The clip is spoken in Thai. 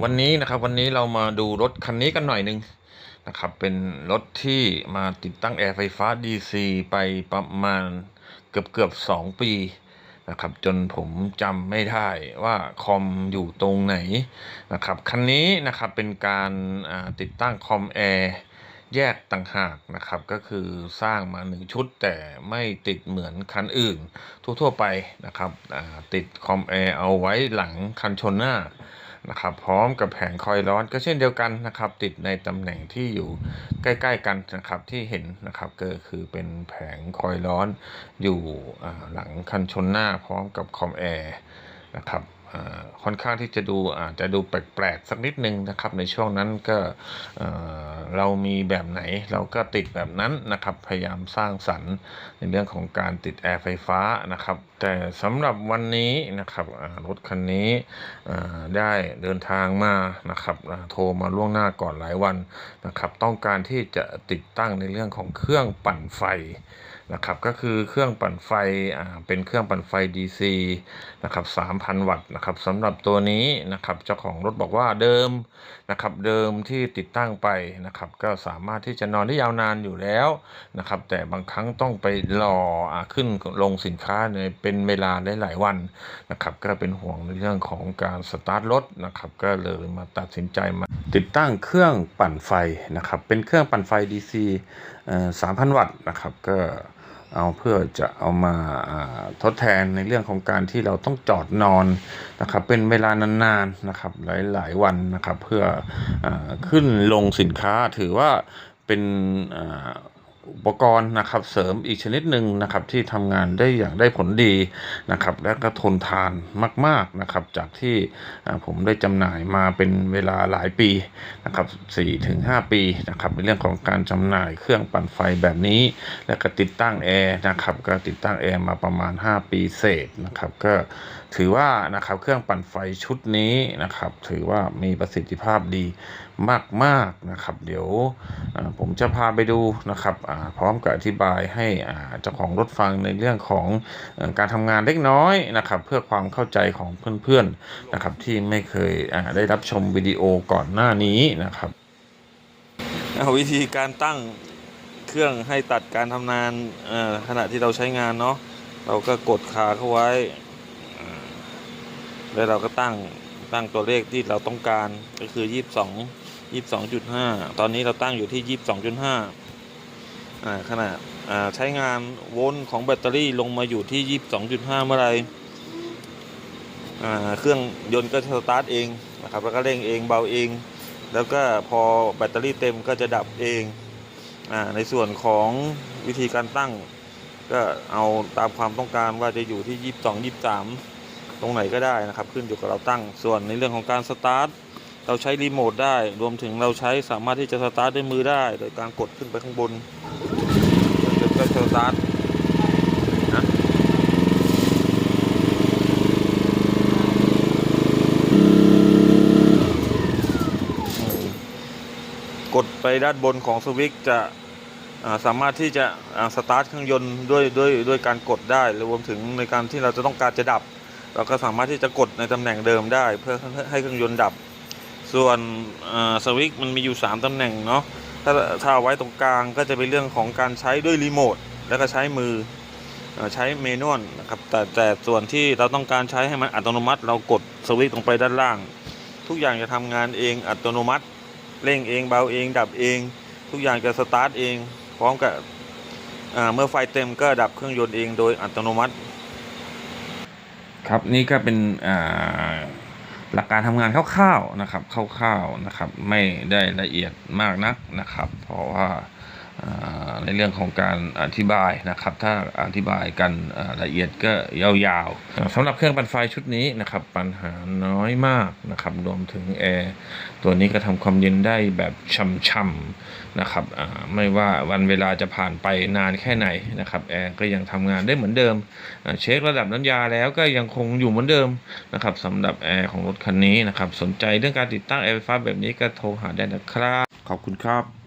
วันนี้นะครับวันนี้เรามาดูรถคันนี้กันหน่อยหนึงนะครับเป็นรถที่มาติดตั้งแอร์ไฟฟ้า DC ไปประมาณเกือบเกือบสองปีนะครับจนผมจำไม่ได้ว่าคอมอยู่ตรงไหนนะครับคันนี้นะครับเป็นการติดตั้งคอมแอร์แยกต่างหากนะครับก็คือสร้างมาหนึ่งชุดแต่ไม่ติดเหมือนคันอื่น ทั่วๆไปนะครับติดคอมแอร์เอาไว้หลังคันชนหน้า นะครับพร้อมกับแผงคอยร้อนก็เช่นเดียวกันนะครับ ติดในตำแหน่งที่อยู่ใกล้ๆกันนะครับที่เห็นนะครับก็คือเป็นแผงคอยร้อนอยู่หลังคันชนหน้าพร้อมกับคอมแอร์นะครับ ค่อนข้างที่จะดูอาจจะดูแปลกๆสักนิดนึงนะครับ ในช่วงนั้นก็เรามีแบบไหนเราก็ติดแบบนั้นนะครับ พยายามสร้างสรรค์ในเรื่องของการติดแอร์ไฟฟ้านะครับ แต่สำหรับวันนี้นะครับรถคันนี้ได้เดินทางมานะครับโทรมาล่วงหน้าก่อนหลายวันนะครับ ต้องการที่จะติดตั้งในเรื่องของเครื่องปั่นไฟ นะครับก็คือเครื่องปั่นไฟอ่าเป็นเครื่องปั่นไฟ DC นะครับ3,000 วัตต์นะครับสำหรับตัวนี้นะครับเจ้าของรถบอกว่าเดิมนะครับเดิมที่ติดตั้งไปนะครับก็สามารถที่จะนอนได้ยาวนานอยู่แล้วนะครับแต่บางครั้งต้องไปรออ่าขึ้นลงสินค้าในเป็นเวลาหลายวันนะครับก็เป็นห่วงในเรื่องของการสตาร์ทรถนะครับก็เลยมาตัดสินใจมาติดตั้งเครื่องปั่นไฟนะครับเป็นเครื่องปั่นไฟ DC เอ่อ3,000 วัตต์นะครับก็ เอาเพื่อจะเอามาทดแทนในเรื่องของการที่เราต้องจอดนอนนะครับเป็นเวลานานๆนะครับหลายๆวันนะครับเพื่ออขึ้นลงสินค้าถือว่าเป็น อุปกรณ์นะครับเสริมอีกชนิดหนึ่งนะครับที่ทำงานได้อย่างได้ผลดีนะครับและก็ทนทานมากๆนะครับจากที่ผมได้จำหน่ายมาเป็นเวลาหลายปีนะครับ4ถึง5ปีนะครับในเรื่องของการจำหน่ายเครื่องปั่นไฟแบบนี้ และก็ติดตั้งแอร์นะครับก็ติดตั้งแอร์มาประมาณ 5 ปีเศษนะครับก็ถือว่านะครับเครื่องปั่นไฟชุดนี้นะครับถือว่ามีประสิทธิภาพดีมากๆนะครับ เดี๋ยวผมจะพาไปดูนะครับพร้อมกับอธิบายให้เจ้าของรถฟังในเรื่องของการทำงานเล็กน้อยนะครับ เพื่อความเข้าใจของเพื่อนๆนะครับที่ไม่เคยได้รับชมวิดีโอก่อนหน้านี้นะครับวิธีการตั้งเครื่องให้ตัดการทำงานขณะที่เราใช้งานเนาะเราก็กดขาเข้าไว้ แล้วเราก็ตั้งตั้งตัวเลขที่เราต้องการก็คือ 22 22.5 ตอนนี้เราตั้งอยู่ที่ 22.5 ขณะอ่าใช้งานโวลต์ของแบตเตอรี่ลงมาอยู่ที่ยี่สิบสองจุดห้าเมื่อไรอเครื่องยนต์ก็จะสตาร์ทเองนะครับแล้วก็เร่งเองเบาเอง แล้วก็พอแบตเตอรี่เต็มก็จะดับเองอในส่วนของวิธีการตั้ง ก็เอาตามความต้องการว่าจะอยู่ที่ยี่สิบสองยี่สิบสามตรงไหนก็ได้นะครับ ขึ้นอยู่กับเราตั้งส่วนในเรื่องของการสตาร์ท เราใช้รีโมทได้ รวมถึงเราใช้สามารถที่จะสตาร์ทด้วยมือได้ โดยการกดขึ้นไปข้างบนจนก็สตาร์ทนะกดไปด้านบนของสวิตจะาสามารถที่จะสตาร์ทเครื่องยนต์ด้วยด้วยด้วยการกดได้รวมถึงในการที่เราจะต้องการจะดับ เราก็สามารถที่จะกดในตำแหน่งเดิมได้ เพื่อให้เครื่องยนต์ดับ ส่วนสวิตช์มันมีอยู่ 3ตำแหน่งเนาะถ้าถ้าไว้ตรงกลางก็จะเป็นเรื่องของการใช้ด้วยรีโมทแล้วก็ใช้มือใช้เมนวลนะครับแต่แต่ส่วนที่เราต้องการใช้ให้มันอัตโนมัติ เรากดสวิตช์ลงไปด้านล่าง ทุกอย่างจะทำงานเองอัตโนมัติเร่งเองเบาเอง ดับเอง ทุกอย่างจะสตาร์ทเอง พร้อมกับเมื่อไฟเต็มก็ดับเครื่องยนต์เองโดยอัตโนมัติ ครับนี่ก็เป็นอ่า หลักการทำงานคร่าวๆนะครับคร่าวๆนะครับ ไม่ได้ละเอียดมากนักนะครับ เพราะว่าา ในเรื่องของการอธิบายนะครับ ถ้าอธิบายกันละเอียดก็ยาวๆสำหรับเครื่องปั่นไฟชุดนี้นะครับ ปัญหาน้อยมากนะครับรวมถึงแอร์ตัวนี้ก็ทำความเย็นได้แบบช่ำๆนะครับไม่ว่าวันเวลาจะผ่านไปนานแค่ไหนนะครับแอร์ก็ยังทำงานได้เหมือนเดิมเช็คระดับน้ำยาแล้วก็ยังคงอยู่เหมือนเดิมนะครับสำหรับแอร์ของรถคันนี้นะครับสนใจเรื่องการติดตั้งแอร์ไฟฟ้าแบบนี้ก็โทรหาได้นะครับขอบคุณครับ